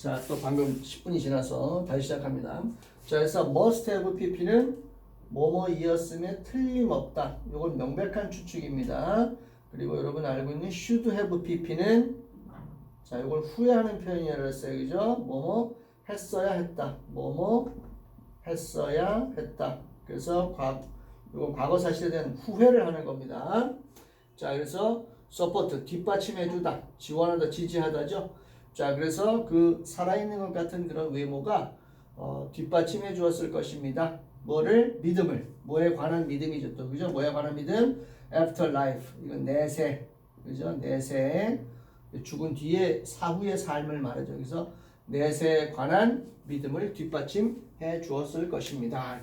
자, 또 방금 10분이 지나서 다시 시작합니다. 자, 그래서 must have pp는 뭐뭐이었음에 틀림없다. 이건 명백한 추측입니다. 그리고 여러분 알고 있는 should have pp는 자, 이걸 후회하는 표현이라고 했어요. 그죠? 뭐뭐 했어야 했다. 뭐뭐 했어야 했다. 그래서 과, 이건 과거 사실에 대한 후회를 하는 겁니다. 자, 그래서 서포트 뒷받침해주다, 지원하다, 지지하다죠. 자, 그래서 그 살아있는 것 같은 그런 외모가 어, 뒷받침해 주었을 것입니다. 뭐를 믿음을 뭐에 관한 믿음이죠 또 그죠? 뭐에 관한 믿음? After life 이건 내세 그죠? 내세 죽은 뒤에 사후의 삶을 말하죠. 그래서 내세에 관한 믿음을 뒷받침해 주었을 것입니다.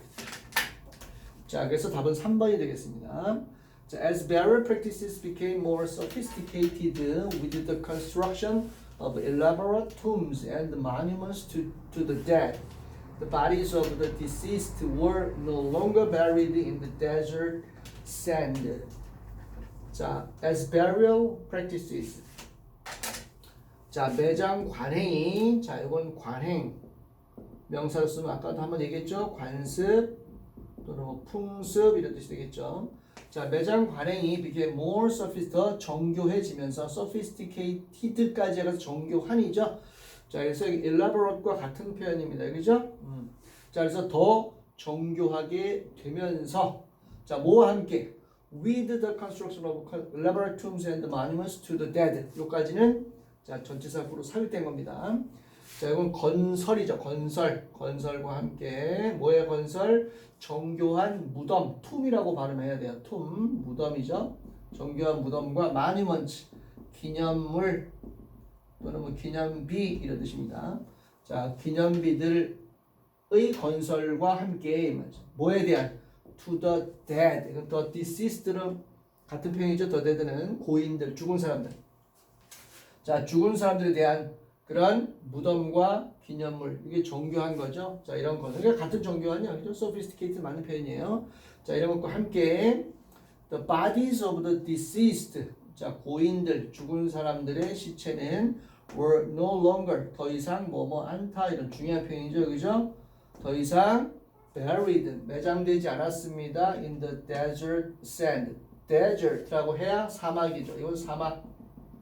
자, 그래서 답은 3번이 되겠습니다. 자, as burial practices became more sophisticated with the construction of elaborate tombs and monuments to, to the dead, the bodies of the deceased were no longer buried in the desert sand. 자, as burial practices. 자, 매장 관행이 자, 이건 관행 명사로 쓰면 아까도 한번 얘기했죠. 관습 또는 뭐 풍습 이런 뜻이 되겠죠. 자, 매장 관행이 became more sophisticated, 더 정교해지면서 sophisticated까지 해서 정교한이죠. 자, 그래서 여기 elaborate과 같은 표현입니다. 그죠? 음. 자, 그래서 더 정교하게 되면서 자, 뭐와 함께 with the construction of elaborate tombs and monuments to the dead. 요까지는 자, 전체사 구로 삽입된 겁니다. 자, 이건 건설이죠. 건설. 건설과 함께 뭐의 건설? 정교한 무덤, 툼이라고 발음해야 돼요. 툼, 무덤이죠. 정교한 무덤과 마니먼트, 기념물 또는 뭐 기념비 이런 뜻입니다. 자, 기념비들의 건설과 함께 뭐에 대한 to the dead, 이건 the deceased는 같은 표현이죠. the dead는 고인들, 죽은 사람들. 자, 죽은 사람들에 대한 그런 무덤과 기념물 이게 정교한 거죠. 자 이런 거 그러니까 같은 정교한이 아니죠. sophisticated 맞는 표현이에요. 자 이런 것과 함께 the bodies of the deceased 자 고인들 죽은 사람들의 시체는 were no longer 더 이상 뭐뭐 않다 이런 중요한 표현이죠. 그죠? 더 이상 buried 매장되지 않았습니다. in the desert sand desert라고 해야 사막이죠. 이건 사막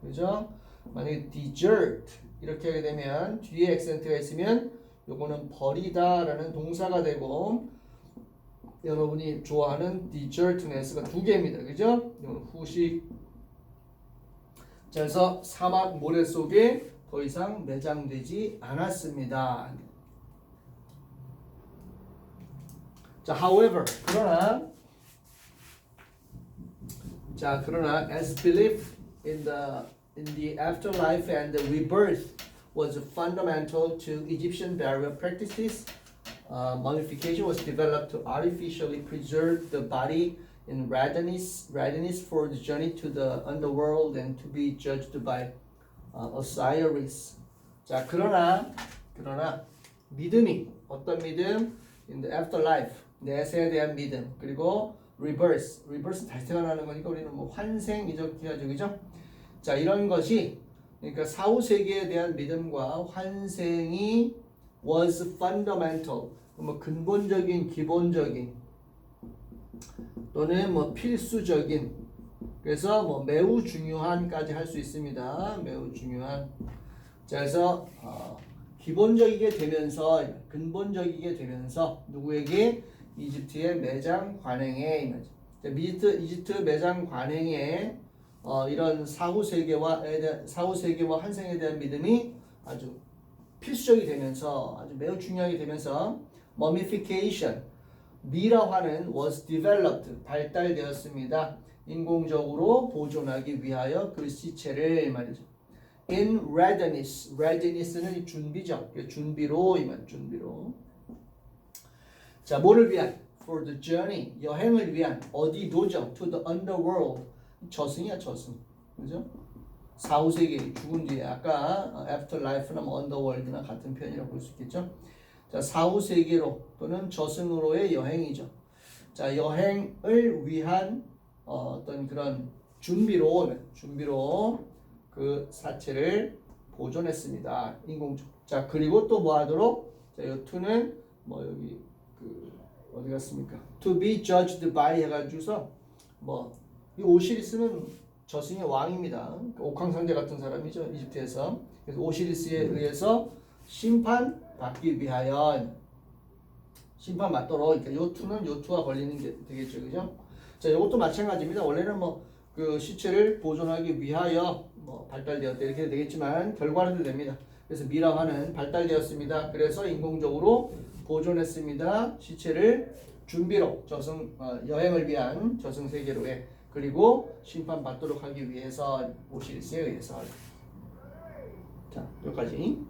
그죠? 만약에 desert 이렇게 하게 되면 뒤에 액센트가 있으면 요거는 버리다라는 동사가 되고 여러분이 좋아하는 desertness가 두 개입니다. 그죠? 이건 후식. 자, 그래서 사막 모래 속에 더 이상 매장되지 않았습니다. 자, however, 그러나 자, 그러나 as belief in the in the afterlife and the rebirth was fundamental to Egyptian burial practices. Uh, mummification was developed to artificially preserve the body in readiness, readiness for the journey to the underworld and to be judged by uh, Osiris. 자, 그러나 그러나 믿음이 어떤 믿음? In the afterlife 내세에 대한 믿음 그리고 reverse, reverse 다시 태어나는 거니까 우리는 뭐 환생 이렇게 하죠, 그죠? 자, 이런 것이 그러니까 사후 세계에 대한 믿음과 환생이 was fundamental. 뭐 근본적인 기본적인 또는 뭐 필수적인 그래서 뭐 매우 중요한까지 할 수 있습니다. 매우 중요한. 자, 그래서 어, 기본적이게 되면서 근본적이게 되면서 누구에게 이집트의 매장 관행에 자, 이집트 이집트 매장 관행에 어, 이런 사후 세계와 사후 세계와 환생에 대한 믿음이 아주 필수적이 되면서 아주 매우 중요하게 되면서 mummification 미라화는 was developed 발달되었습니다. 인공적으로 보존하기 위하여 그 시체를 말이죠. In readiness, readiness는 준비죠. 준비로 이만 준비로. 자, 뭐를 위한? For the journey, 여행을 위한 어디로죠? To the underworld, 저승이야 저승 그죠? 4, 5세기 죽은 뒤에 아까 afterlife나 뭐 underworld나 같은 표현이라고 볼 수 있겠죠? 자 4, 5세기로 또는 저승으로의 여행이죠. 자 여행을 위한 어, 어떤 그런 준비로 준비로 그 사체를 보존했습니다. 인공적. 자 그리고 또 뭐 하도록? 자이 to는 뭐 여기 그 어디 갔습니까? To be judged by 해가지고서 뭐 이 오시리스는 저승의 왕입니다. 옥황상제 같은 사람이죠 이집트에서. 그래서 오시리스에 의해서 심판 받기 위하여 심판 받도록 그러니까 요 투는 요 투가 걸리는 게 되겠죠, 그죠? 자, 이것도 마찬가지입니다. 원래는 뭐 그 시체를 보존하기 위하여 뭐 발달되었다 이렇게 되겠지만 결과는 됩니다. 그래서 미라화는 발달되었습니다. 그래서 인공적으로 보존했습니다. 시체를 준비로 저승 어, 여행을 위한 저승 세계로에 그리고 심판 받도록 하기 위해서 오시리스에 의해서 자 여기까지.